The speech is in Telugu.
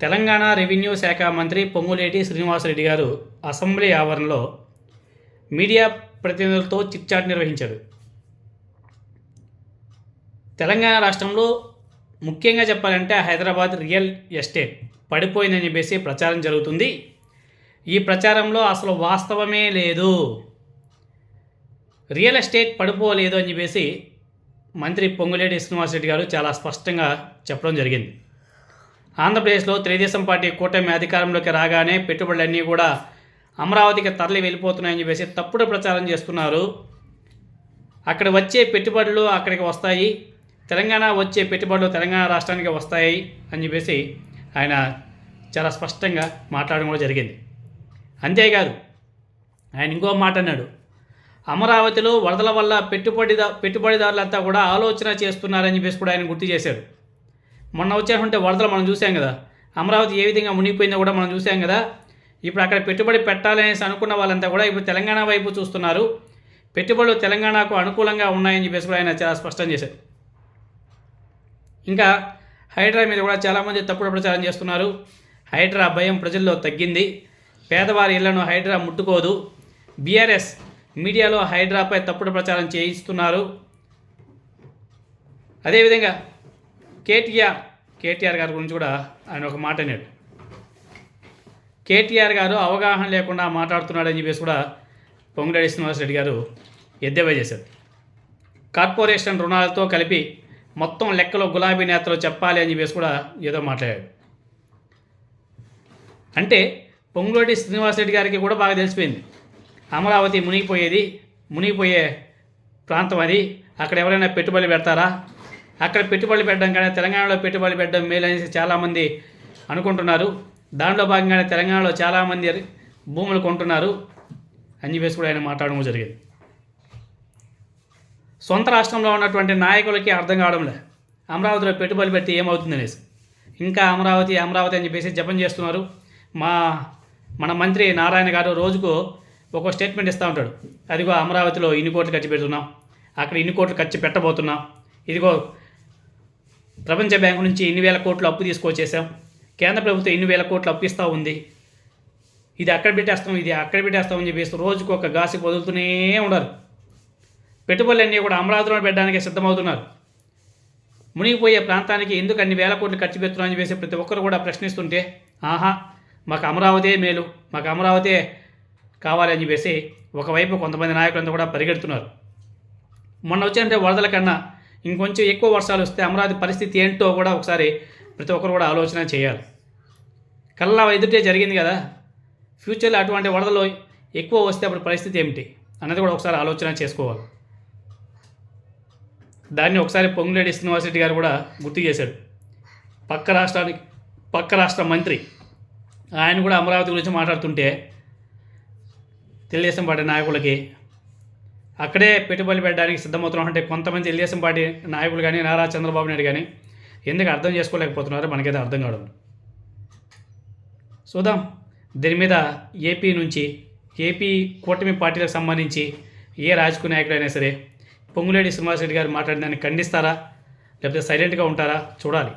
తెలంగాణ రెవెన్యూ శాఖ మంత్రి పొంగులేటి శ్రీనివాసరెడ్డి గారు అసెంబ్లీ ఆవరణలో మీడియా ప్రతినిధులతో చిట్చాట్ నిర్వహించారు. తెలంగాణ రాష్ట్రంలో ముఖ్యంగా చెప్పాలంటే హైదరాబాద్ రియల్ ఎస్టేట్ పడిపోయిందని చెప్పేసి ప్రచారం జరుగుతుంది. ఈ ప్రచారంలో అసలు వాస్తవమే లేదు. రియల్ ఎస్టేట్ పడిపోలేదు అని చెప్పేసి మంత్రి పొంగులేటి శ్రీనివాసరెడ్డి గారు చాలా స్పష్టంగా చెప్పడం జరిగింది. ఆంధ్రప్రదేశ్లో తెలుగుదేశం పార్టీ కూటమి అధికారంలోకి రాగానే పెట్టుబడులన్నీ కూడా అమరావతికి తరలి వెళ్ళిపోతున్నాయని చెప్పేసి తప్పుడు ప్రచారం చేస్తున్నారు. అక్కడ వచ్చే పెట్టుబడులు అక్కడికి వస్తాయి. తెలంగాణ వచ్చే పెట్టుబడులు తెలంగాణ రాష్ట్రానికి వస్తాయి అని చెప్పేసి ఆయన చాలా స్పష్టంగా మాట్లాడడం కూడా జరిగింది. అంతేకాదు ఆయన ఇంకో మాట అన్నాడు. అమరావతిలో వరదల వల్ల పెట్టుబడిదా పెట్టుబడిదారులంతా కూడా ఆలోచన చేస్తున్నారని చెప్పేసి కూడా ఆయన గుర్తు చేశాడు. మొన్న వచ్చేటువంటి వరదలు మనం చూసాం కదా. అమరావతి ఏ విధంగా మునిగిపోయిందో కూడా మనం చూసాం కదా. ఇప్పుడు అక్కడ పెట్టుబడి పెట్టాలనేసి అనుకున్న వాళ్ళంతా కూడా ఇప్పుడు తెలంగాణ వైపు చూస్తున్నారు. పెట్టుబడులు తెలంగాణకు అనుకూలంగా ఉన్నాయని చెప్పేసి కూడా ఆయన చాలా స్పష్టం చేశారు. ఇంకా హైడ్రా మీద కూడా చాలామంది తప్పుడు ప్రచారం చేస్తున్నారు. హైడ్రా భయం ప్రజల్లో తగ్గింది. పేదవారి ఇళ్ళను హైడ్రా ముట్టుకోదు. బీఆర్ఎస్ మీడియాలో హైడ్రాపై తప్పుడు ప్రచారం చేయిస్తున్నారు. అదేవిధంగా కేటీఆర్ కేటీఆర్ గారి గురించి కూడా ఆయన ఒక మాట అన్నాడు. కేటీఆర్ గారు అవగాహన లేకుండా మాట్లాడుతున్నాడని చెప్పేసి కూడా పొంగులేడి శ్రీనివాసరెడ్డి గారు ఎద్దేవా చేశారు. కార్పొరేషన్ రుణాలతో కలిపి మొత్తం లెక్కలో గులాబీ నేతలు చెప్పాలి అని చెప్పేసి కూడా ఏదో మాట్లాడాడు. అంటే పొంగులేటి శ్రీనివాసరెడ్డి గారికి కూడా బాగా తెలిసిపోయింది. అమరావతి మునిగిపోయేది మునిగిపోయే ప్రాంతం అది. అక్కడ ఎవరైనా పెట్టుబడులు పెడతారా? అక్కడ పెట్టుబడులు పెట్టడం కానీ తెలంగాణలో పెట్టుబడులు పెట్టడం మేలు అనేసి చాలామంది అనుకుంటున్నారు. దాంట్లో భాగంగానే తెలంగాణలో చాలామంది భూములు కొంటున్నారు అని చెప్పేసి కూడా ఆయన మాట్లాడడం జరిగింది. సొంత రాష్ట్రంలో ఉన్నటువంటి నాయకులకి అర్థం కావడంలే. అమరావతిలో పెట్టుబడి పెట్టి ఏమవుతుంది అనేసి ఇంకా అమరావతి అమరావతి అని చెప్పేసి జపం చేస్తున్నారు. మా మన మంత్రి నారాయణ గారు రోజుకు ఒక స్టేట్మెంట్ ఇస్తూ ఉంటాడు. అదిగో అమరావతిలో ఇన్ని కోట్లు ఖర్చు పెడుతున్నాం. అక్కడ ఇన్ని కోట్లు ఖర్చు పెట్టబోతున్నాం. ఇదిగో ప్రపంచ బ్యాంకు నుంచి ఎన్ని వేల కోట్లు అప్పు తీసుకొచ్చేసాం? కేంద్ర ప్రభుత్వం ఎన్ని వేల కోట్లు అప్పు ఇస్తూ ఉంది? ఇది అక్కడ పెట్టేస్తాం ఇది అక్కడ పెట్టేస్తాం అని చెప్పేసి రోజుకు ఒక గాసి వదులుతూనే ఉండరు పెట్టుబడులన్నీ కూడా అమరావతిలో పెట్టడానికి సిద్ధమవుతున్నారు. మునిగిపోయే ప్రాంతానికి ఎందుకు అన్ని వేల కోట్లు ఖర్చు పెడుతున్నారని చెప్పేసి ప్రతి ఒక్కరు కూడా ప్రశ్నిస్తుంటే ఆహా మాకు అమరావతే మేలు మాకు అమరావతే కావాలని చెప్పేసి ఒకవైపు కొంతమంది నాయకులంతా కూడా పరిగెడుతున్నారు. మొన్న వచ్చినంటే వరదల కన్నా ఇంకొంచెం ఎక్కువ వర్షాలు వస్తే అమరావతి పరిస్థితి ఏంటో కూడా ఒకసారి ప్రతి ఒక్కరు కూడా ఆలోచన చేయాలి. కల్లా ఎదుటే జరిగింది కదా. ఫ్యూచర్లో అటువంటి వరదలు ఎక్కువ వస్తే అప్పుడు పరిస్థితి ఏమిటి అన్నది కూడా ఒకసారి ఆలోచన చేసుకోవాలి. దాన్ని ఒకసారి పొంగులేడి శ్రీనివాసరెడ్డి గారు కూడా గుర్తు చేశాడు. పక్క రాష్ట్రానికి పక్క రాష్ట్ర మంత్రి ఆయన కూడా అమరావతి గురించి మాట్లాడుతుంటే తెలుగుదేశం పార్టీ నాయకులకి అక్కడే పెట్టుబడులు పెట్టడానికి సిద్ధమవుతున్నాం. అంటే కొంతమంది తెలుగుదేశం పార్టీ నాయకులు కానీ నారా చంద్రబాబు నాయుడు కానీ ఎందుకు అర్థం చేసుకోలేకపోతున్నారో మనకైతే అర్థం కావడం. చూద్దాం. దీని మీద ఏపీ నుంచి ఏపీ కూటమి పార్టీలకు సంబంధించి ఏ రాజకీయ నాయకుడైనా సరే పొంగులేడి శ్రీనివాసరెడ్డి గారు మాట్లాడిన దాన్ని ఖండిస్తారా? లేకపోతే సైలెంట్గా ఉంటారా? చూడాలి.